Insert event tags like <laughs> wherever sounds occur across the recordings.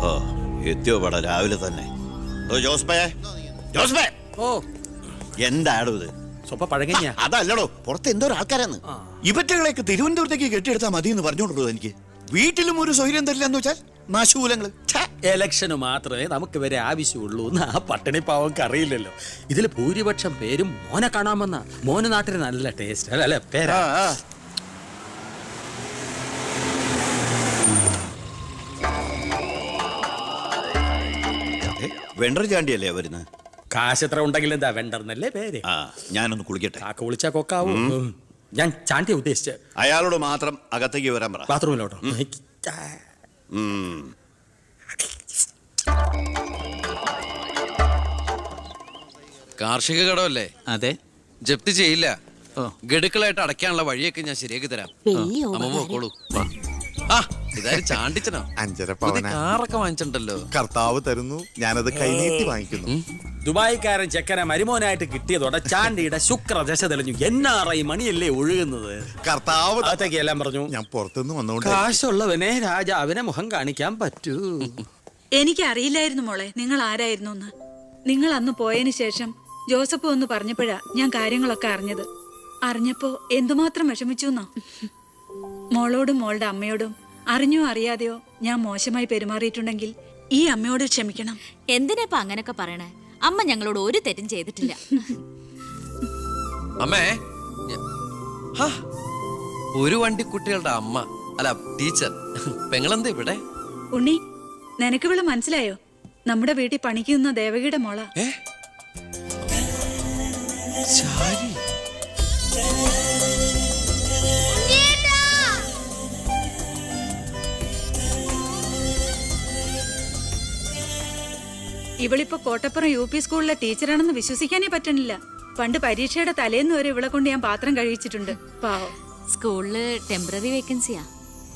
ഓ എത്തിയോ പട രാവിലെ തന്നെ? ഓ ജോസ്ബേ ജോസ്ബേ ഓ. എന്താടോ ഇത്? സ്വപ്പ പഴകഞ്ഞ അതല്ലടോ പുറത്ത് എന്തോ ആൾക്കാരാന്ന്. ഇവറ്റകളെയൊക്കെ തിരുവനന്തപുരത്തേക്ക് കെട്ടിയെടുത്താൽ മതി എന്ന് പറഞ്ഞോണ്ടോ എനിക്ക്. വീട്ടിലും ഒരു സൗകര്യം തരില്ല എന്ന് വെച്ചാൽ നാശൂലങ്ങൾ. എലക്ഷന് മാത്രമേ നമുക്ക് വരെ ആവശ്യമുള്ളൂ എന്ന് ആ പട്ടിണി പാവം അറിയില്ലല്ലോ ഇതിൽ ഭൂരിപക്ഷം പേരും മോനെ കാണാമെന്ന മോനെ നാട്ടിന് നല്ല ടേസ്റ്റ് അല്ലെ? പേരാ. വെണ്ടർ ചാണ്ടിയല്ലേ വരുന്നത് കാശ് എത്ര ഉണ്ടെങ്കിൽ എന്താ വെണ്ടർന്നല്ലേ പേര്? ആ ഞാനൊന്ന് കുളിക്കട്ടെ. കാക്ക വിളിച്ചാ കൊക്കാവൂ. ഞാൻ ചാണ്ടിയ ഉദ്ദേശിച്ച. അയാളോട് മാത്രം അകത്തേക്ക് വരാൻ പറ. ബാത്റൂമിലോട്ടോ? ഉം. കാർഷിക കടമല്ലേ? അതെ. ജപ്തി ചെയ്യില്ല. ഗഡുക്കളായിട്ട് അടയ്ക്കാനുള്ള വഴിയൊക്കെ ഞാൻ ശരിയാക്കി തരാം. വലിയ അമ്മ ഉപകാരം. പോക്കോളൂ ആ ഇതാരും ചാണ്ടിച്ചനോ? അഞ്ചര പവന. കാറൊക്കെ വാങ്ങിച്ചിട്ടുണ്ടല്ലോ. കർത്താവ് തരുന്നു. ഞാനത് കൈനീട്ടി വാങ്ങിക്കുന്നു. ദുബായിക്കാരൻ ചെക്കനെ മരുമോനായിട്ട് കിട്ടിയതോടെ ചാണ്ടിയുടെ ശുക്രദശ തെളിഞ്ഞു. എന്നാറ ഈ മണിയല്ലേ ഒഴുകുന്നത്? കർത്താവ് അകത്തേക്ക് എല്ലാം പറഞ്ഞു. ഞാൻ പുറത്തുനിന്ന് വന്നോണ്ട് കാശുള്ളവനെ രാജാവിനെ മുഖം കാണിക്കാൻ പറ്റൂ. എനിക്ക് അറിയില്ലായിരുന്നു മോളെ നിങ്ങൾ ആരായിരുന്നു എന്ന് നിങ്ങൾ അന്ന് പോയതിന് ശേഷം ജോസഫ് ഒന്ന് പറഞ്ഞപ്പോഴാ ഞാൻ കാര്യങ്ങളൊക്കെ അറിഞ്ഞത്. അറിഞ്ഞപ്പോ എന്തുമാത്രം വിഷമിച്ചു എന്നോ മോളോടും മോളുടെ അമ്മയോടും അറിഞ്ഞോ അറിയാതെയോ ഞാൻ മോശമായി പെരുമാറിയിട്ടുണ്ടെങ്കിൽ ഈ അമ്മയോട് ക്ഷമിക്കണം. എന്തിനാ ഇപ്പൊ അങ്ങനൊക്കെ പറയണേ? അമ്മ ഞങ്ങളോട് ഒരു തെറ്റും ചെയ്തിട്ടില്ല. അമ്മേ ഹാ, ഒരു വണ്ടി കുട്ടികളുടെ അമ്മ അല്ല ടീച്ചർ പെങ്ങളെന്താ ഇവിടെ? ഉണ്ണി നിനക്ക് ഇവിടെ മനസ്സിലായോ? നമ്മുടെ വീട്ടിൽ പണിക്കുന്ന ദേവകിയുടെ മോള. ഏ? ശാരി. ഇവളിപ്പോ കോട്ടപ്പുറം യു പി സ്കൂളിലെ ടീച്ചറാണെന്ന് വിശ്വസിക്കാനേ പറ്റണില്ല. പണ്ട് പരീക്ഷയുടെ തലേന്ന് വരെ ഇവളെ കൊണ്ട് ഞാൻ പാത്രം കഴിച്ചിട്ടുണ്ട് പാവം. സ്കൂളിൽ ടെമ്പററി വേക്കൻസിയാ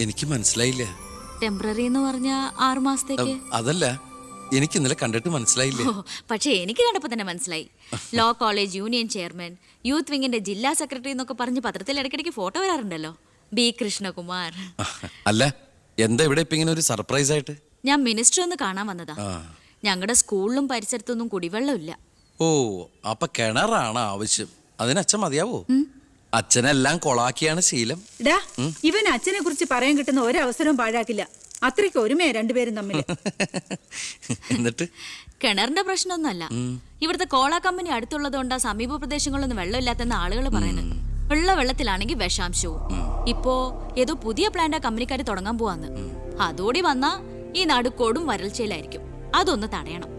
എനിക്ക് മനസ്സിലായില്ല. ടെമ്പററി എന്ന് പറഞ്ഞ ആറു മാസത്തേക്ക്? അതല്ല. എനിക്ക് ഇന്നലെ കണ്ടിട്ട് മനസ്സിലായില്ല. പക്ഷേ എനിക്ക് കണ്ടപ്പോ തന്നെ മനസ്സിലായി. Law college union chairman youth വിങ്ങിന്റെ ജില്ലാ സെക്രട്ടറി എന്നൊക്കെ പറഞ്ഞ് പത്രത്തിൽ ഇടയ്ക്കിടയ്ക്ക് ഫോട്ടോ വരാറുണ്ടല്ലോ. ബി കൃഷ്ണകുമാർ. അല്ല എന്താ ഇവിടെ ഇപ്പൊ ഇങ്ങനെ ഒരു സർപ്രൈസ് ആയിട്ട്? ഞാൻ മിനിസ്റ്റർ ഒന്ന് കാണാൻ വന്നതാ. ഞങ്ങളുടെ സ്കൂളിലും പരിസരത്തൊന്നും കുടിവെള്ളമില്ല. ഓ അപ്പൊ കിണറാണ് ആവശ്യം. അതിനച്ഛൻ മതിയാവോ? അച്ഛനെല്ലാം കൊളാക്കിയാണ് ശീലം. ഡാ ഇവൻ അച്ഛനെ കുറിച്ച് പറയാൻ കിട്ടുന്ന ഒരവസരവും പാഴാക്കില്ല. അത്രയ്ക്ക് ഒരുമയാ രണ്ടുപേരും തമ്മിൽ <laughs> എന്നിട്ട്? കിണറിന്റെ പ്രശ്നമൊന്നുമല്ല. ഇവിടുത്തെ കോള കമ്പനി അടുത്തുള്ളതുകൊണ്ടാ സമീപ പ്രദേശങ്ങളിലൊന്നും വെള്ളമില്ലാത്തെന്ന് ആളുകൾ പറയുന്നത്. ഉള്ള വെള്ളത്തിലാണെങ്കിൽ വിഷാംശവും. ഇപ്പോ ഏതോ പുതിയ പ്ലാന്റ് ആ കമ്പനിക്കാർ തുടങ്ങാൻ പോവാന്ന്. അതോടി വന്നാ ഈ നാട് കൊടും വരൾച്ചയിലായിരിക്കും. അതൊന്ന് തടയണം.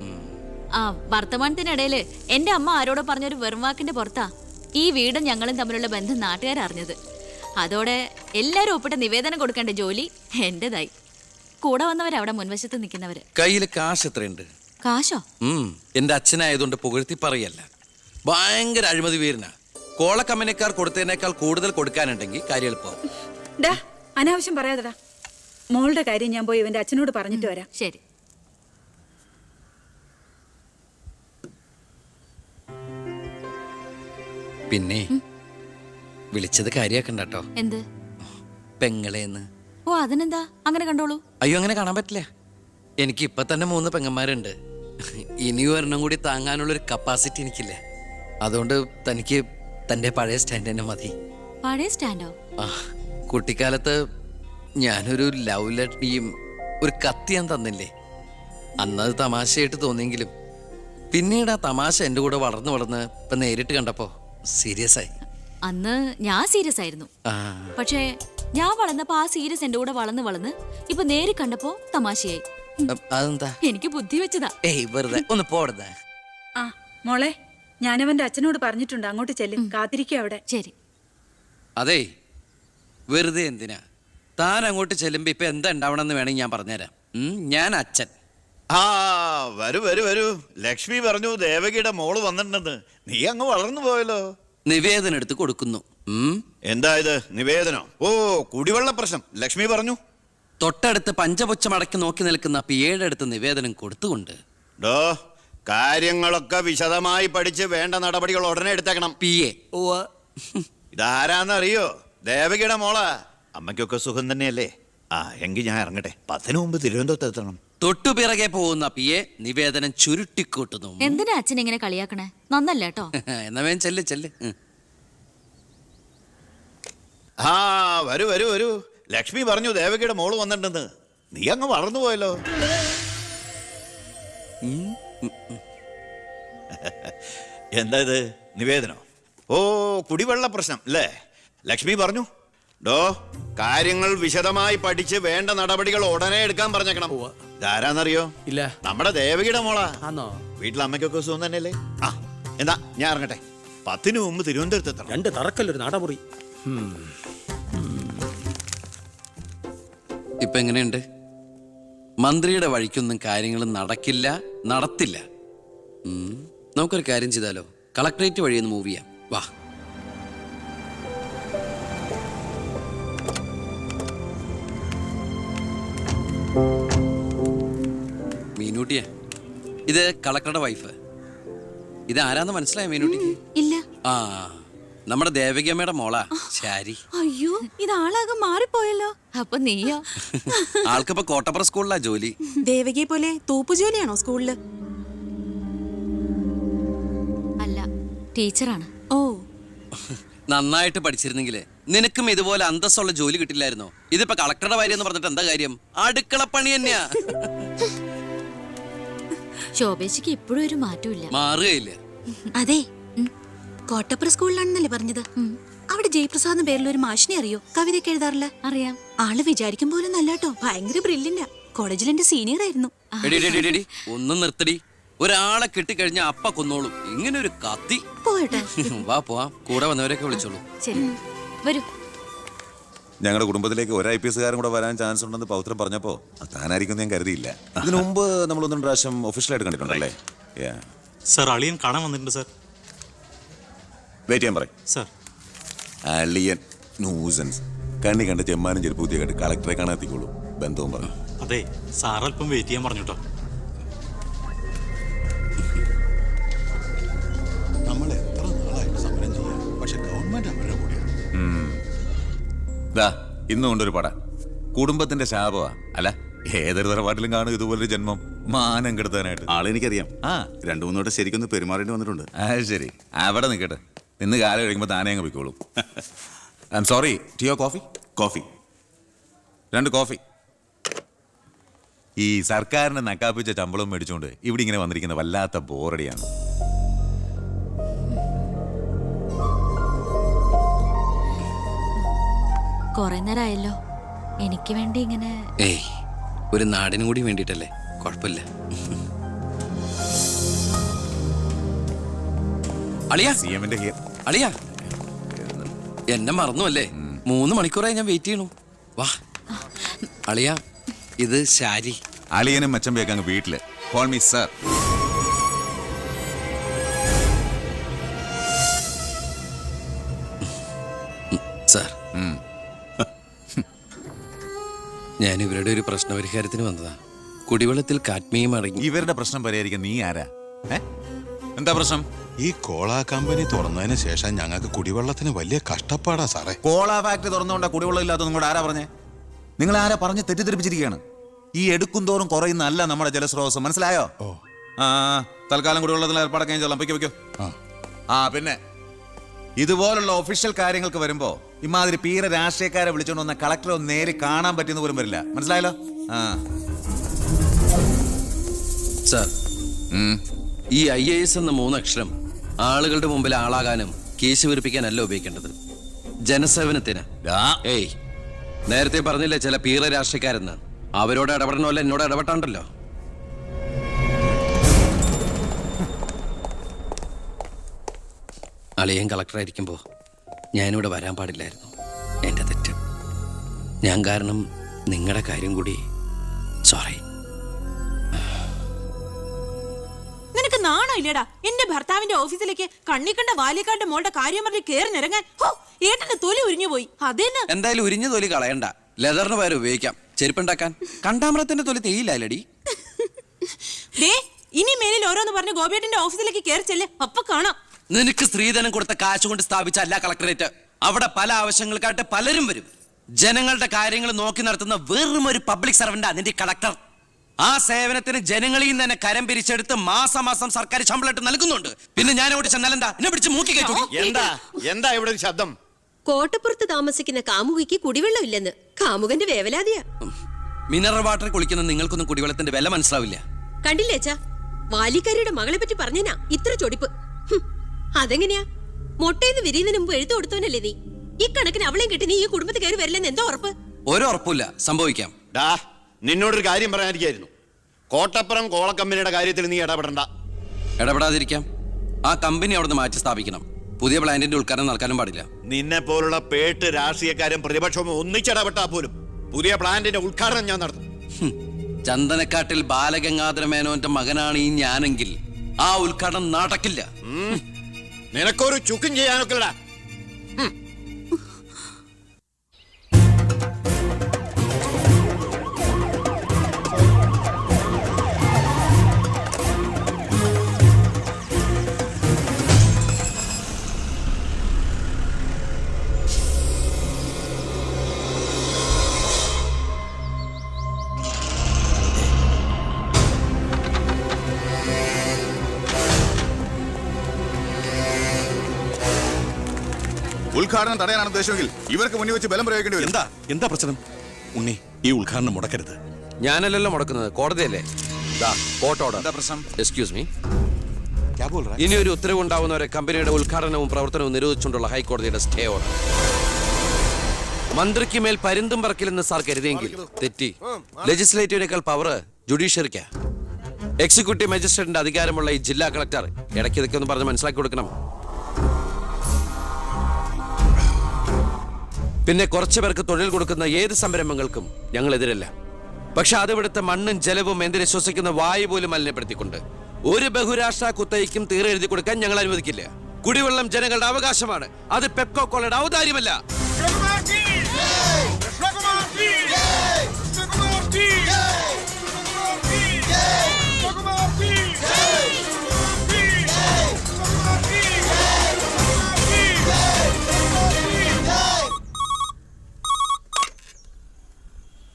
ആ വർത്തമാനത്തിനിടയിൽ എന്റെ അമ്മ ആരോടോ പറഞ്ഞൊരു വെറും വാക്കിന്റെ പുറത്താ ഈ വീടും ഞങ്ങളും തമ്മിലുള്ള ബന്ധം നാട്ടുകാർ അറിഞ്ഞത്. അതോടെ എല്ലാരും ഒപ്പിട്ട് നിവേദനം കൊടുക്കേണ്ട ജോലി എന്റേതായി കൂടെ വന്നവരവിടെ മുൻവശത്ത് നിൽക്കുന്നവര്. കയ്യിൽ കാശ് എത്രയുണ്ട്? കാശോ? എന്റെ അച്ഛനായതുകൊണ്ട് പുകഴ്ത്തി പറയല്ല. ഭയങ്കര അഴിമതി വീരനാ കോളക്കമ്പനിക്കാർ കൊടുത്തതിനേക്കാൾ കൂടുതൽ കൊടുക്കാനുണ്ടെങ്കിൽ കാര്യം എളുപ്പമാവും അനാവശ്യം പറയാതെടാ. മോളുടെ കാര്യം ഞാൻ പോയി ഇവന്റെ അച്ഛനോട് പറഞ്ഞിട്ട് വരാം. ശരി. പിന്നെ വിളിച്ചത് കാര്യാക്കണ്ട കേട്ടോ എന്ത്? പെങ്ങളേന്ന്. ഓ അതിനെന്താ? അങ്ങനെ കണ്ടോളൂ. അയ്യോ അങ്ങനെ കാണാൻ പറ്റില്ല. എനിക്ക് ഇപ്പൊ തന്നെ മൂന്ന് പെങ്ങന്മാരുണ്ട്. ഇനി ഒരെണ്ണം കൂടി താങ്ങാനുള്ളൊരു കപ്പാസിറ്റി എനിക്കില്ല. അതുകൊണ്ട് തനിക്ക് തന്റെ പഴയ സ്റ്റാൻഡ് തന്നെ മതി. പഴയ സ്റ്റാൻഡോ ആ കുട്ടിക്കാലത്ത് ഞാനൊരു ലവ് ലെറ്ററിയും ഒരു കത്തി ഞാൻ തന്നില്ലേ? അന്നത് തമാശയായിട്ട് തോന്നിയെങ്കിലും പിന്നീട് ആ തമാശ എന്റെ കൂടെ വളർന്നു വളർന്ന് ഇപ്പം നേരിട്ട് കണ്ടപ്പോൾ സീരിയസ് ആയി. അന്ന് ഞാൻ സീരിയസ് ആയിരുന്നു. പക്ഷേ ഞാൻ വളർന്നപ്പോ ആ സീരിയസ് എന്റെ കൂടെ വളർന്ന് വളർന്ന് ഇപ്പൊ നേരി കണ്ടപ്പോ തമാശയായി. അതെന്താ? എനിക്ക് ബുദ്ധി വെച്ചതാ. ഏയ് വെറുതെ. ഒന്ന് പോടുന്നേ ആ മോളെ ഞാനവന്റെ അച്ഛനോട് പറഞ്ഞിട്ടുണ്ട് അങ്ങോട്ട് ചെല്ലും കാത്തിരിക്കുക അവിടെ. ശരി. അതേ വെറുതെ എന്തിനാ? താൻ അങ്ങോട്ട് ചെല്ലുമ്പോ ഇപ്പൊ എന്താ ഉണ്ടാവണമെന്ന് വേണമെങ്കിൽ ഞാൻ പറഞ്ഞുതരാം. ഞാൻ അച്ഛൻ. ആ വരൂ വരൂ വരൂ. ലക്ഷ്മി പറഞ്ഞു ദേവകിയുടെ മോൾ വന്നിട്ടുണ്ടെന്ന്. നീ അങ്ങ് വളർന്നു പോയല്ലോ. നിവേദനം എടുത്ത് കൊടുക്കുന്നു. എന്താ ഇത്? നിവേദനം? ഓ കുടിവെള്ള പ്രശ്നം. ലക്ഷ്മി പറഞ്ഞു. തൊട്ടടുത്ത് പഞ്ചപുച്ഛമടക്കി നോക്കി നിൽക്കുന്ന പിയേഴടുത്ത് നിവേദനം കൊടുത്തുകൊണ്ട് ഡോ കാര്യങ്ങളൊക്കെ വിശദമായി പഠിച്ച് വേണ്ട നടപടികൾ ഉടനെ എടുത്തേക്കണം. P A ഇതാരാന്നറിയോ? ദേവകിയുടെ മോള. അമ്മയ്ക്കൊക്കെ സുഖം തന്നെയല്ലേ? ആ എങ്കിൽ ഞാൻ ഇറങ്ങട്ടെ. പത്തിന് മുമ്പ് തിരുവനന്തപുരത്ത് എത്തണം. തൊട്ടു പിറകെ പോകുന്ന പിയെ നിവേദനം ചുരുട്ടിക്കൂട്ടുന്നു. <laughs> എന്തിനാ അച്ഛൻ ഇങ്ങനെ കളിയാക്കണേ? നന്നല്ല കേട്ടോ. <laughs> എന്നാ വേൻ ചെല്ല് ചെല്ല്. ഉം. ആ വരൂ വരൂ വരൂ. ലക്ഷ്മി പറഞ്ഞു ദേവകിയുടെ മോൾ വന്നിട്ടുണ്ടെന്ന്. നീ അങ്ങ് വളർന്നു പോയല്ലോ. <laughs> എന്താ ഇത്? നിവേദനോ? ഓ കുടിവെള്ള പ്രശ്നം അല്ലേ? ലക്ഷ്മി പറഞ്ഞു. ഡോ കാര്യങ്ങൾ വിശദമായി പഠിച്ച് വേണ്ട നടപടികൾ ഉടനെ എടുക്കാൻ പറഞ്ഞേക്കണം. ഇതാരാന്നറിയോ? ഇല്ല. നമ്മുടെ ദേവകിയുടെ മോളാ. ആണോ വീട്ടിൽ അമ്മയ്ക്കൊക്കെ സുഖം തന്നെയല്ലേ? ആ എന്താ ഞാൻ ഇറങ്ങട്ടെ. പത്തിന് മുമ്പ് തിരുവനന്തപുരത്ത് എത്തണം. രണ്ട് തറക്കല്ലൊരു നാടമുറി. ഇപ്പൊ എങ്ങനെയുണ്ട്? മന്ത്രിയുടെ വഴിക്കൊന്നും കാര്യങ്ങൾ നടക്കില്ല നടത്തില്ല. നമുക്കൊരു കാര്യം ചെയ്താലോ? കളക്ടറേറ്റ് വഴി ഒന്ന് മൂവ് ചെയ്യാം. വാ. മീനൂട്ടിയെ ഇത് കളക്ടറുടെ വൈഫ് ഇത് ആരാന്ന് മനസ്സിലായോ മീനുട്ടിക്ക് ഇല്ല. ആ നമ്മുടെ ദേവകിയമ്മയുടെ മോളാ. ശാരി. അയ്യോ ഇത് ആളാകെ മാറിപ്പോയല്ലോ. അപ്പൊ നീയോ? <laughs> ആൾക്കിപ്പോ കോട്ടപ്പുറ സ്കൂളിലാ ജോലി. ദേവകിയെ പോലെ തൂപ്പുജോലിയാണോ സ്കൂളിൽ? അല്ല ടീച്ചറാണ്. ഓ. നന്നായിട്ട് പഠിച്ചിരുന്നെങ്കിലേ നിനക്കും ഇതുപോലെ അന്തസ്സുള്ള ജോലി കിട്ടില്ലായിരുന്നോ? ഇതിപ്പോ കളക്ടറുടെ ഭാര്യ എന്ന് പറഞ്ഞിട്ട് എന്താ കാര്യം? അടുക്കള പണി തന്നെയാ. <laughs> ശോഭേച്ചിക്ക് ഇപ്പോഴും ഒരു മാറ്റമില്ല മാറുകയില്ല. അതെ. കോട്ടപ്പുറ സ്കൂളിലാണെന്നല്ലേ പറഞ്ഞത്? അവിടെ ജയപ്രസാദ് എന്ന പേരിൽ ഒരു മാഷിനെ അറിയോ? കവിതയ്ക്ക് എഴുതാറില്ല? അറിയാം. ആൾ വിചാരിക്കും പോലെ നല്ലാട്ടോ ഭയങ്കര ബ്രില്ലിന്റാ കോളേജിൽ എന്റെ സീനിയർ ആയിരുന്നു. എടി, എടി, എടി, എടി, ഒന്നും നിർത്തടി. ഒരാളെ കിട്ടിക്കഴിഞ്ഞ അപ്പ കൊന്നോളും. ഇങ്ങനെ ഒരു കത്തി. പോയട്ടെ. വാ പോവാം. കൂടെ വന്നവരൊക്കെ വിളിച്ചോളൂ. ശരി. വരൂ. ഞങ്ങളുടെ കുടുംബത്തിലേക്ക് ഒരു ഐ പി എസ്കാരും കൂടെ വരാൻ ചാൻസ് ഉണ്ടെന്ന് പൗത്രം പറഞ്ഞപ്പോ അത് താനായിരിക്കും ഞാൻ കരുതിയില്ല. ഇതിനു മുമ്പ് നമ്മൾ ഒന്നും പ്രാവശ്യം ഒഫീഷ്യലായിട്ട് കണ്ടിട്ടുണ്ടല്ലേ? സർ അളിയൻ കാണാൻ വന്നിട്ടുണ്ട് സർ വെയിറ്റ് ചെയ്യാൻ പറയും. സർ അളിയൻ കണ്ണി കണ്ട് ചെമ്മാനും കണ്ട് കളക്ടറെ കാണാൻ എത്തിക്കോളൂ. ബന്ധവും പറഞ്ഞു അതെ സാർ അല്പം വെയിറ്റ് ചെയ്യാൻ പറഞ്ഞു കേട്ടോ ദാ ഇന്നും കൊണ്ടൊരു പട. കുടുംബത്തിന്റെ ശാപമാ അല്ല? ഏതൊരു തറവാട്ടിലും കാണും ഇതുപോലൊരു ജന്മം. മാനം കെടുത്താനായിട്ട്. ആളെനിക്കറിയാം. ആ. രണ്ടു മൂന്നോട്ട് ശരിക്കൊന്ന് പെരുമാറേണ്ടി വന്നിട്ടുണ്ട്. ആ ശരി. അവിടെ നിൽക്കട്ടെ. ഇന്ന് കാലം കഴിയുമ്പോൾ താനേ അങ്ങ് പോയിക്കോളൂ. ഐ എം സോറി ടിയോ കോഫി കോഫി. രണ്ട് കോഫി. ഈ സർക്കാരിനെ നക്കാപ്പിച്ച ശമ്പളം മേടിച്ചുകൊണ്ട് ഇവിടെ ഇങ്ങനെ വന്നിരിക്കുന്ന വല്ലാത്ത ബോറടിയാണ്. കൊറേ നേരമായല്ലോ എനിക്ക് വേണ്ടി ഇങ്ങനെ ഏയ് ഒരു നാടിനും കൂടി വേണ്ടിട്ടല്ലേ കുഴപ്പമില്ല. അളിയാ. അളിയാ. എന്നെ മറന്നു അല്ലേ മൂന്ന് മണിക്കൂറായി ഞാൻ വെയിറ്റ് ചെയ്യണു വാ. അളിയ ഇത് ശാരി. അളിയനും മച്ചം വേഗം വീട്ടിൽ. കോൾ മീ സാർ ഞാൻ ഇവരുടെ ഒരു പ്രശ്നപരിഹാരത്തിന് വന്നതാ. കുടിവെള്ളത്തിൽ കാഡ്മിയം അടങ്ങി. ഇവരുടെ പ്രശ്നം പരിഹരിക്കാൻ നീ ആരാ? ഏ? എന്താ പ്രശ്നം? ഈ കോള കമ്പനി തുറന്നതിന് ശേഷം ഞങ്ങൾക്ക് കുടിവെള്ളത്തിന് വലിയ കഷ്ടപ്പാടാ സാറേ. കോള ഫാക്ടറി തുറന്നുകൊണ്ട് കുടിവെള്ളം ഇല്ലാത്ത നിങ്ങളുടെ ആരാ പറഞ്ഞേ? നിങ്ങൾ ആരാ പറഞ്ഞ് തെറ്റിദ്ധരിപ്പിച്ചിരിക്കുകയാണ്? ഈ എടുക്കും തോറും കുറയുന്നല്ല നമ്മുടെ ജലസ്രോതസ് മനസ്സിലായോ? ഓ. ആ തൽക്കാലം കുടിവെള്ളത്തിൽ ഏർപ്പാടൊക്കെ ഞാൻ ചെല്ലാം. പൊയ്ക്കോ പൊയ്ക്കോ ആ. ആ പിന്നെ ഇതുപോലുള്ള ഒഫീഷ്യൽ കാര്യങ്ങൾക്ക് വരുമ്പോ ഇമാതിരി പീര രാഷ്ട്രീയക്കാരെ വിളിച്ചുകൊണ്ട് വന്ന കളക്ടറെ ഒന്ന് നേരി കാണാൻ പറ്റുന്ന പോലും വരില്ല. മനസ്സിലായല്ലോ? ആ. സാർ ഉം. ഈ ഐ എ എസ് എന്ന മൂന്നക്ഷരം ആളുകളുടെ മുമ്പിൽ ആളാകാനും കേസ് വെറുപ്പിക്കാനല്ല ഉപയോഗിക്കേണ്ടത്. ജനസേവനത്തിന്. ഏയ് നേരത്തെ പറഞ്ഞില്ലേ ചില പീറ രാഷ്ട്രീയക്കാരെന്ന്. അവരോട് ഇടപെടണമല്ല എന്നോട് ഇടപെട്ടാണ്ടല്ലോ. അളിയൻ കളക്ടറായിരിക്കുമ്പോൾ ഞാനിവിടെ വരാൻ പാടില്ലായിരുന്നു. എന്റെ തെറ്റ്. ഞാൻ കാരണം നിങ്ങളുടെ കാര്യം കൂടി സോറി നിനക്ക് നാണോ ഇല്ലടാ? എന്റെ ഭർത്താവിന്റെ ഓഫീസിലേക്ക് കണ്ണി കണ്ട വാലിക്കാന്റെ മോളുടെ കാര്യം പറഞ്ഞ് കേറി നിരങ്ങാൻ. ഹോ ഏട്ടന്റെ തൊലി ഉരിഞ്ഞു പോയി. അതേന്ന്? എന്തായാലും ഉരിഞ്ഞ തൊലി കളയണ്ട. ലെതറിന് പകരം ഉപയോഗിക്കാം. ചെരുപ്പുണ്ടാക്കാൻ. കണ്ടാമറത്തിന്റെ തൊലി തെയ്യില്ലടി ദേ ഇനി മേലിൽ ഓരോന്ന് പറഞ്ഞ് ഗോപിയേട്ടന്റെ ഓഫീസിലേക്ക് കേറി ചെല്ല്. അപ്പൊ കാണാം. നിനക്ക് സ്ത്രീധനം കൊടുത്ത കാശ് കൊണ്ട് സ്ഥാപിച്ച അല്ല കളക്ടറേറ്റ്. അവിടെ പല ആവശ്യങ്ങൾക്കായിട്ട് പലരും വരും. ജനങ്ങളുടെ കാര്യങ്ങൾ നോക്കി നടത്തുന്ന വെറും ഒരു പബ്ലിക് സർവന്റാ നിന്റെ കളക്ടർ. ആ സേവനത്തിന് ജനങ്ങളിൽ നിന്ന് തന്നെ കരം പിരിച്ചെടുത്ത് മാസം മാസം സർക്കാർ ശമ്പളമായിട്ട് നൽകുന്നുണ്ട്. പിന്നെ ഞാൻ അവിടെ ചെന്നാലെന്താ എന്നെ പിടിച്ച് മൂക്കി കയറ്റി എന്താ? എന്താ ഇവിടെ ഒരു ശബ്ദം? കോട്ടപ്പുറത്ത് താമസിക്കുന്ന കാമുകിക്ക് കുടിവെള്ളമില്ലെന്ന്. കാമുകന്റെ വേവലാതിയാ. മിനറൽ വാട്ടർ കുളിക്കുന്ന നിങ്ങൾക്കൊന്നും കുടിവെള്ളത്തിന്റെ വില മനസ്സിലാവില്ല. കണ്ടില്ലേ അച്ഛാ? വാലിക്കാരിയുടെ മകളെ പറ്റി പറഞ്ഞനാ. ഇത്ര ചൊടിപ്പ്. അതെങ്ങനെയാ? മുട്ടയിന്ന് വിരിയുന്നതിന് മുമ്പ് എഴുത്തു കൊടുത്തവനല്ലേ നീ? ഈ കണക്കിന് അവളെയും കിട്ടി നീ ഈ കുടുംബത്തിൽ കയറി വരില്ലെന്ന് എന്തോ ഉറപ്പ്? ഒരു ഉറപ്പില്ല സംഭവിക്കാം. ഡാ നിന്നോടൊരു കാര്യം പറയാനിരിക്കായിരുന്നു. കോട്ടപ്പുറം കോള കമ്പനിയുടെ കാര്യത്തിൽ നീ ഇടപെടണ്ട. ഇടപെടാതിരിക്കാം. ആ കമ്പനി അവിടുന്ന് മാറ്റി സ്ഥാപിക്കണം. പുതിയ പ്ലാന്റിന്റെ ഉദ്ഘാടനം നടക്കാനും പാടില്ല. നിന്നെ പോലുള്ള പേട്ട് രാഷ്ട്രീയക്കാരും പ്രതിപക്ഷവും ഒന്നിച്ചിടപെട്ടാ പോലും പുതിയ പ്ലാന്റിന്റെ ഉദ്ഘാടനം ഞാൻ നടത്തും. ചന്ദനക്കാട്ടിൽ ബാലഗംഗാധര മേനോന്റെ മകനാണ് ഈ ഞാനെങ്കിൽ ആ ഉദ്ഘാടനം നടക്കില്ല. നിനക്കൊരു ചുക്കും ചെയ്യാനൊക്കെടാ ഉദ്ഘാടനം തടയാനാണ് ഉദ്ദേശമെങ്കിൽ ഇവർക്ക് മുന്നിൽ വെച്ച് ബലം പ്രയോഗിക്കേണ്ടി വരും. എന്താ? എന്താ പ്രശ്നം? ഉണ്ണി ഈ ഉദ്ഘാടനം മുടക്കരുത്. ഞാനല്ലല്ലോ മുടക്കുന്നത്. കോടതിയല്ലേ കോർട്ട് ഓർഡർ എന്താ പ്രശ്നം? Excuse me? ഇനി ഒരു ഉത്തരവ് ഉണ്ടാവുന്നവരെ കമ്പനിയുടെ ഉദ്ഘാടനവും പ്രവർത്തനവും നിരോധിച്ചുകൊണ്ടുള്ള ഹൈക്കോടതിയുടെ സ്റ്റേ ഓർഡർ മന്ത്രിക്ക് മേൽ പരിന്തും പറക്കില്ലെന്ന് സാർ കരുതിയെങ്കിൽ തെറ്റി. ലെജിസ്ലേറ്റീവിനേക്കാൾ പവർ ജുഡീഷ്യറിക്ക എക്സിക്യൂട്ടീവ് മജിസ്ട്രേറ്റിന്റെ അധികാരമുള്ള ഈ ജില്ലാ കളക്ടർ ഇടയ്ക്ക് ഇതൊക്കെ ഒന്ന് പറഞ്ഞ് മനസ്സിലാക്കി കൊടുക്കണം. പിന്നെ കുറച്ചു പേർക്ക് തൊഴിൽ കൊടുക്കുന്ന ഏത് സംരംഭങ്ങൾക്കും ഞങ്ങൾ എതിരല്ല പക്ഷെ അതിവിടുത്തെ മണ്ണും ജലവും എന്തിനെ ശ്വസിക്കുന്ന വായു പോലും മലിനപ്പെടുത്തിക്കൊണ്ട് ഒരു ബഹുരാഷ്ട്ര കുത്തയ്ക്കും തീരെ എഴുതി കൊടുക്കാൻ ഞങ്ങൾ അനുവദിക്കില്ല. കുടിവെള്ളം ജനങ്ങളുടെ അവകാശമാണ്. അത് പെപ്കോ കോളയുടെ ഔദാര്യമല്ല.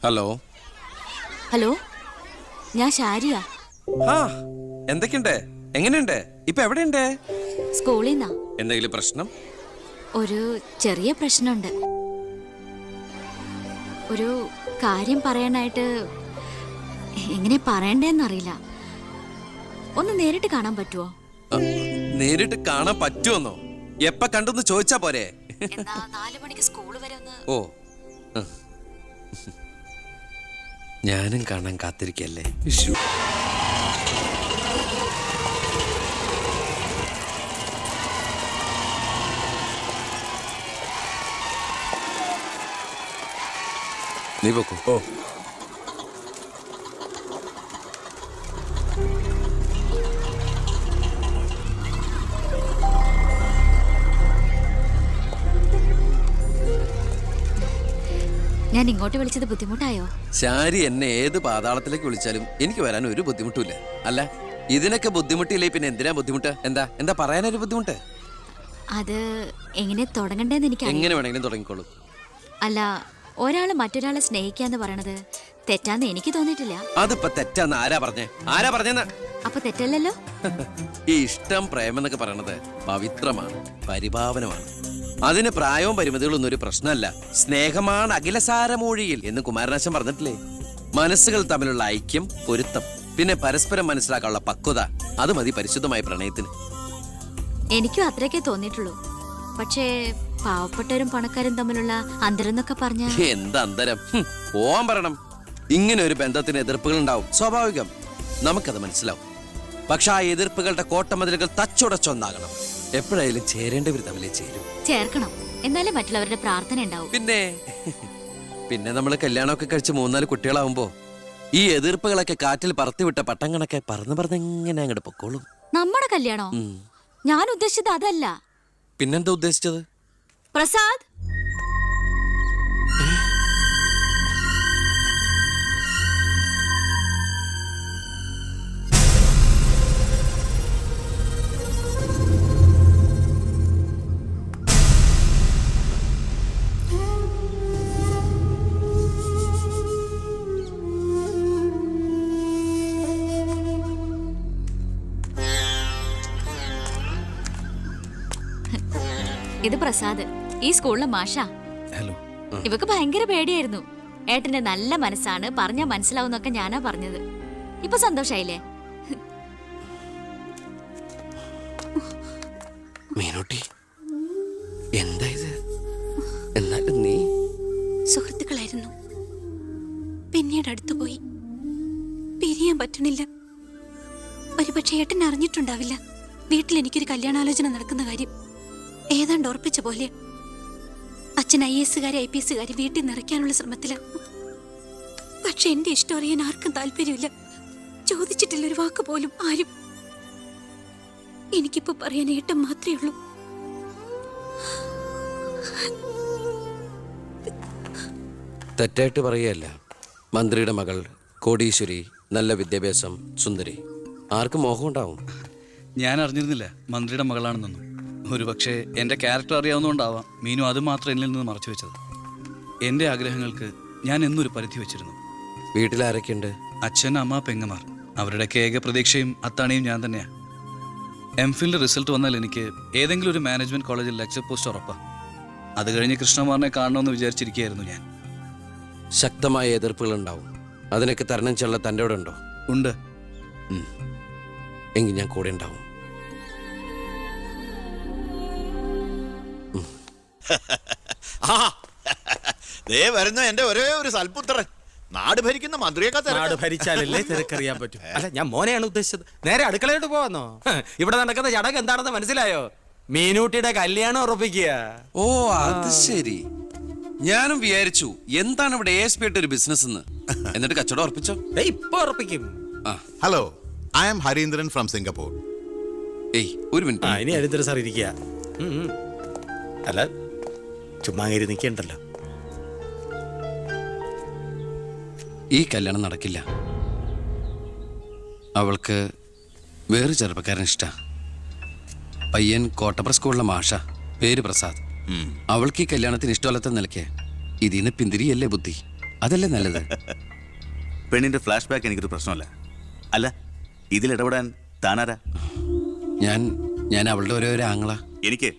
ഹലോ ഹലോ ഞാൻ ഷാരിയ ആ എന്തൊക്കെയുണ്ട്? എങ്ങനെയുണ്ട്? ഇപ്പൊ എവിടെയുണ്ട്? സ്കൂളിൽ നിന്നാ എന്തെങ്കിലും പ്രശ്നം? ഒരു ചെറിയ പ്രശ്നമുണ്ട്. ഒരു കാര്യം പറയാനായിട്ട് എങ്ങനെ പറയണ്ടേന്നറിയില്ല. ഒന്ന് നേരിട്ട് കാണാൻ പറ്റുമോ നേരിട്ട് കാണാൻ പറ്റുമെന്നോ എപ്പ കണ്ടെന്ന് ചോദിച്ചാ പോരെ? നാല് മണിക്ക് സ്കൂൾ വരെ ഒന്ന് ഓ. ഞാനും കാണാൻ കാത്തിരിക്കല്ലേ? ഇശ്ശു. നീ പോക്കോ? ഓ. ഞാൻ ഇങ്ങോട്ട് വിളിച്ചത് ബുദ്ധിമുട്ടായോ? ശാരി എന്നെ ഏത് പാതാളത്തിലേക്ക് വിളിച്ചാലും എനിക്ക് വരാൻ ഒരു ബുദ്ധിമുട്ടുമില്ല. അല്ല ഇതിനൊക്കെ ബുദ്ധിമുട്ടില്ലേ? പിന്നെ എന്തിനാ ബുദ്ധിമുട്ട്? എന്താ എന്താ പറയാനൊരു ബുദ്ധിമുട്ട്? അത് എങ്ങനെ തുടങ്ങണ്ടേന്ന് എനിക്ക് എങ്ങനെ വേണമെങ്കിലും തുടങ്ങിക്കോളൂ. അല്ല ഒരാൾ മറ്റൊരാളെ സ്നേഹിക്കാന്ന് പറയണത് തെറ്റാന്ന് എനിക്ക് തോന്നിയിട്ടില്ല. അതിപ്പോ തെറ്റാന്ന് ആരാ പറഞ്ഞേ? ആരാ പറഞ്ഞെന്ന്? അപ്പൊ തെറ്റല്ലല്ലോ? <laughs> ഈ ഇഷ്ടം പ്രേമെന്നൊക്കെ പറയണത് പവിത്രമാണ് പരിഭാവനമാണ്. അതിന് പ്രായവും പരിമിതികളൊന്നും ഒരു പ്രശ്നമല്ല. സ്നേഹമാണ് അഖിലസാരമൂഴിയിൽ എന്ന് കുമാരനാശൻ പറഞ്ഞിട്ടില്ലേ? മനസ്സുകൾ തമ്മിലുള്ള ഐക്യം പൊരുത്തം പിന്നെ പരസ്പരം മനസ്സിലാക്കാനുള്ള പക്വത അത് മതി പരിശുദ്ധമായ പ്രണയത്തിന്. എനിക്കും അത്രയൊക്കെ തോന്നിയിട്ടുള്ളൂ. പക്ഷേ പാവപ്പെട്ടവരും പണക്കാരും തമ്മിലുള്ള അന്തരം എന്നൊക്കെ പറഞ്ഞ എന്തരം അന്തരം? ഹും, പറയണം. ഇങ്ങനെ ഒരു ബന്ധത്തിന് എതിർപ്പുകൾ ഉണ്ടാവും. സ്വാഭാവികം. നമുക്കത് മനസ്സിലാവും. പക്ഷെ ആ എതിർപ്പുകളുടെ കോട്ടമതിലുകൾ തച്ചുടച്ചൊന്നാകണം എപ്പോഴായാലും ചേരേണ്ടവർ തമ്മിൽ ചേരും. ചേർക്കണം. എന്നാലേ മറ്റുള്ളവരുടെ പ്രാർത്ഥന ഉണ്ടാവും. പിന്നെ? പിന്നെ നമ്മൾ കല്യാണമൊക്കെ കഴിച്ച് മൂന്നാൽ കുട്ടികളാവുമ്പോ ഈ എതിർപ്പുകളൊക്കെ കാറ്റിൽ പറത്തിവിട്ട പട്ടം കണക്കെ പറന്ന് പറന്ന് എങ്ങനെ അങ്ങോട്ട് പൊക്കോളും. നമ്മുടെ കല്യാണോ? ഞാൻ ഉദ്ദേശിച്ചത് അതല്ല. പിന്നെന്താ ഉദ്ദേശിച്ചത്? പ്രസാദ്? പ്രസാദ് ഈ സ്കൂളിലെ മാഷ. ഹലോ. ഇവക്ക് ഭയങ്കര പേടിയായിരുന്നു. ഏട്ടന്റെ നല്ല മനസ്സാണ് പറഞ്ഞാ മനസ്സിലാവുന്നൊക്കെ ഞാനാ പറഞ്ഞത്. ഇപ്പൊ സന്തോഷായില്ലേ? മീനോട്ടി എന്താ ഇത്? എന്നാലും നീ? സുഹൃത്തുക്കളായിരുന്നു. പിന്നീട് അടുത്തു പോയി. പിരിയാൻ പറ്റണില്ല. ഒരുപക്ഷെ ഏട്ടൻ അറിഞ്ഞിട്ടുണ്ടാവില്ല. വീട്ടിൽ എനിക്കൊരു കല്യാണാലോചന നടക്കുന്ന കാര്യം. ഏതാണ്ട് ഉറപ്പിച്ച പോലെ. അച്ഛൻ ഐ എസുകാരെ ഐ പി എസുകാരെ വീട്ടിൽ നിറയ്ക്കാനുള്ള ശ്രമത്തിലാണ് പക്ഷെ എന്റെ ഇഷ്ടം അറിയാൻ ആർക്കും താല്പര്യമില്ല. ചോദിച്ചിട്ടില്ല ഒരു വാക്ക് പോലും ആരും. എനിക്കിപ്പോ പറയാൻ ഏട്ടം മാത്രമേ ഉള്ളൂ. തെറ്റായിട്ട് പറയുകയല്ല. മന്ത്രിയുടെ മകൾ കോടീശ്വരി നല്ല വിദ്യാഭ്യാസം സുന്ദരി. ആർക്കും മോഹം ഉണ്ടാവും. ഞാൻ അറിഞ്ഞിരുന്നില്ല മന്ത്രിയുടെ മകളാണെന്നൊന്നും. ഒരു പക്ഷേ എന്റെ ക്യാരക്ടർ അറിയാവുന്നതുകൊണ്ടാവാം മീനു അത് മാത്രം എന്നിൽ നിന്ന് മറച്ചു വെച്ചത്. എന്റെ ആഗ്രഹങ്ങൾക്ക് ഞാൻ എന്നൊരു പരിധി വെച്ചിരുന്നു. വീട്ടിൽ ആരൊക്കെയുണ്ട് അച്ഛൻ അമ്മ പെങ്ങമാർ അവരുടെ ഏക പ്രതീക്ഷയും അത്താണിയും ഞാൻ തന്നെയാണ് എം ഫിലിന്റെ റിസൾട്ട് വന്നാൽ എനിക്ക് ഏതെങ്കിലും ഒരു മാനേജ്മെന്റ് കോളേജിൽ ലെക്ചർ പോസ്റ്റ് ഉറപ്പാണ് അത് കഴിഞ്ഞ് കൃഷ്ണകുമാറിനെ കാണണമെന്ന് വിചാരിച്ചിരിക്കുകയായിരുന്നു ഞാൻ. ശക്തമായ എതിർപ്പുകൾ ഉണ്ടാവും അതിനൊക്കെ തരണം ചെള്ള തന്റെ ഉണ്ടോ? ഉണ്ട്. എങ്കിൽ ഞാൻ കൂടെ ഉണ്ടാവും. ആ ദേ വരുന്ന എന്റെ ഒരേ ഒരു സൽപുത്രൻ. നാട് ഭരിക്കുന്ന മന്ത്രിയൊക്കെ നാട് ഭരിച്ചാലല്ലേ തിരക്കറിയാൻ പറ്റും. അല്ല ഞാൻ മോനെയാണ് ഉദ്ദേശിച്ചത്. നേരെ അടുക്കളയോട്ട് പോവാന്നോ? ഇവിടെ നടക്കുന്ന ചടങ്ങ് എന്താണെന്ന് മനസ്സിലായോ? മീനൂട്ടിയുടെ കല്യാണം ഉറപ്പിക്കുക. ഓ അത് ശരി. ഞാനും വിചാരിച്ചു എന്താണ് ഇവിടെ എസ് പി ആയിട്ട് ഒരു ബിസിനസ് എന്ന് എന്നിട്ട് കച്ചവടം ഉറപ്പിച്ചോ? ഏയ്, ഇപ്പൊ ഉറപ്പിക്കും. ആ. Hello I am Harindran from Singapore ഏയ് ഒരു ആ മിനിറ്റ് ഇനി ഹരീന്ദ്രൻ സാർ ഇരിക്കുക. അല്ല ചുമ്മാ കയറി നിൽക്കണ്ടല്ലോ ഈ കല്യാണം നടക്കില്ല. അവൾക്ക് വേറെ ചെറുപ്പക്കാരൻ ഇഷ്ട. പയ്യൻ കോട്ടപ്പുറ സ്കൂളിലെ മാഷ. പേര് പ്രസാദ്. അവൾക്ക് ഈ കല്യാണത്തിന് ഇഷ്ടമല്ലാത്ത നിലയ്ക്ക് ഇതിന് പിന്തിരിയല്ലേ ബുദ്ധി? അതല്ലേ നല്ലത്? <laughs> പെണ്ണിന്റെ ഫ്ലാഷ് ബാക്ക് എനിക്കൊരു പ്രശ്നമല്ല. അല്ല ഇതിൽ ഇടപെടാൻ താനാരാ? ഞാൻ ഞാൻ അവളുടെ ഒരേ ഒരു ആങ്ങളാ. എനിക്ക്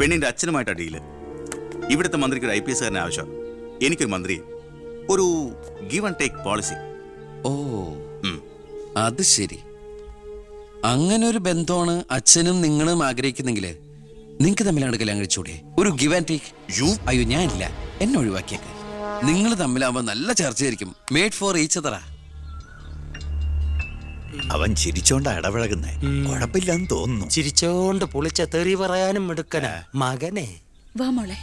പെണ്ണിന്റെ അച്ഛനുമായിട്ട് അടിയിൽ ഇവിടുത്തെ മന്ത്രിക്ക് ഒരു ഐ പി എസ്കാരൻ ആവശ്യം. എനിക്കൊരു മന്ത്രി ഒരു ഗീവ് ആൻഡ് ടേക്ക് പോളിസി ഓ അത് ശരി. അങ്ങനെ ഒരു ബന്ധമാണ് അച്ഛനും നിങ്ങളും ആഗ്രഹിക്കുന്നെങ്കിൽ നിങ്ങൾക്ക് തമ്മിലാണ് കല്യാണം കഴിച്ചൂടെ? ഒരു ഗിവ് ആൻഡ് ടേക്ക് യു അയ്യോ ഞാനില്ല. എന്നെ ഒഴിവാക്കിയേക്ക്. നിങ്ങൾ തമ്മിലാവുമ്പോൾ നല്ല ചർച്ചയായിരിക്കും. മേഡ് ഫോർ ഈച്ച് അതറാ അവൻ ചിരിച്ചോണ്ടാ ഇടപഴകുന്നേ. കുഴപ്പമില്ലെന്ന് തോന്നുന്നു. ചിരിച്ചോണ്ട് പൊളിച്ച തെറി പറയാനും എടുക്കന മകനെ. വാ മോളെ.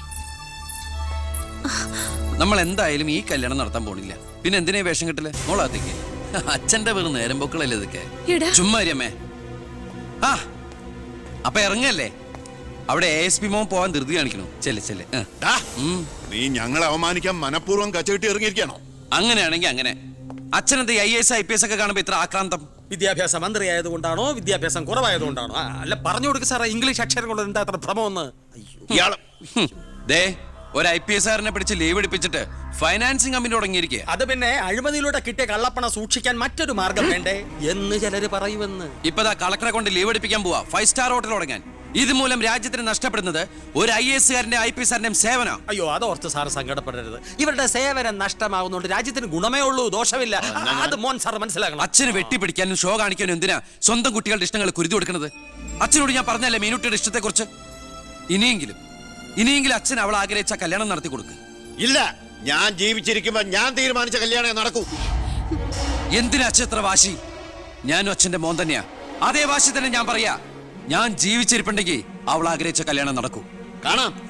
നമ്മൾ എന്തായാലും ഈ കല്യാണം നടത്താൻ പോണില്ല. പിന്നെ എന്തിനാ വേഷം കെട്ടില്ല മോളാത്തേക്ക് അച്ഛന്റെ പേര് നേരം പൊക്കളല്ലേ ഇതൊക്കെ? ചുമ്മാരിയമ്മേ ആ അപ്പൊ ഇറങ്ങല്ലേ? അവിടെ എ എസ് പി മോൻ പോവാൻ ധൃതി കാണിക്കണോ. ചെല്ലെ ചെല്ലെ. നീ ഞങ്ങളെ അവമാനിക്കാൻ മനഃപൂർവം കച്ചകെട്ടി ഇറങ്ങിയിരിക്കണോ അങ്ങനെയാണെങ്കിൽ അങ്ങനെ. അച്ഛനെന്ത് I S I P S ഒക്കെ കാണുമ്പോ ഇത്ര ആക്രാന്തം? വിദ്യാഭ്യാസ മന്ത്രി ആയതുകൊണ്ടാണോ വിദ്യാഭ്യാസം കുറവായതുകൊണ്ടാണോ? അല്ല പറഞ്ഞു കൊടുക്ക് സാറേ ഇംഗ്ലീഷ് അക്ഷരം കൊണ്ട് എന്താ അത്ര ഭ്രമമെന്ന് അയ്യോ. ഇയാൾ ദേ ഒരു ഐ പി എസ് ആറിനെ പിടിച്ച് ലീവ് എടുപ്പിച്ചിട്ട് ഫൈനാൻസിങ് കമ്പനി തുടങ്ങിയിരിക്കുക അത് പിന്നെ അഴിമതിയിലൂടെ കിട്ടിയ കള്ളപ്പണം സൂക്ഷിക്കാൻ മറ്റൊരു മാർഗം വേണ്ടേ? എന്ന് ചിലര് പറയുമെന്ന്. ഇപ്പതാ കളക്ടറെ കൊണ്ട് ലീവ് എടുപ്പിക്കാൻ പോവാ. ഫൈവ് സ്റ്റാർ ഹോട്ടൽ തുടങ്ങാൻ. ഇതുമൂലം രാജ്യത്തിന് നഷ്ടപ്പെടുന്നത് ഒരു ഐ എസ് കാരന്റെ ഐ പി എസ് സേവനം. അയ്യോ അതോർത്ത് സാർ സങ്കടപ്പെടരുത്. ഇവരുടെ സേവനം നഷ്ടമാകുന്നുണ്ട് രാജ്യത്തിന് ഗുണമേ ഉള്ളൂ ദോഷമില്ല. അത് മോൻ സാർ മനസ്സിലാക്കണം. അച്ഛന് വെട്ടിപ്പിടിക്കാനും ഷോ കാണിക്കാനും എന്തിനാ സ്വന്തം കുട്ടികളുടെ ഇഷ്ടങ്ങൾ കുരുതി കൊടുക്കുന്നത്? അച്ഛനോട് ഞാൻ പറഞ്ഞല്ലേ മീനുട്ടിയുടെ ഇഷ്ടത്തെക്കുറിച്ച്? ഇനിയെങ്കിലും ഇനിയെങ്കിലും അച്ഛൻ അവൾ ആഗ്രഹിച്ച കല്യാണം നടത്തി കൊടുക്ക്. ഇല്ല ഞാൻ ജീവിച്ചിരിക്കുമ്പോ ഞാൻ തീരുമാനിച്ച കല്യാണം നടക്കൂ. എന്തിനാ അച്ഛൻ എത്ര വാശി? ഞാനും അച്ഛന്റെ മോൻ തന്നെയാ. അതേ വാശി തന്നെ ഞാൻ പറയാ. ഞാൻ ജീവിച്ചിരിപ്പുണ്ടെങ്കിൽ അവൾ ആഗ്രഹിച്ച കല്യാണം നടക്കൂ. കാണാം.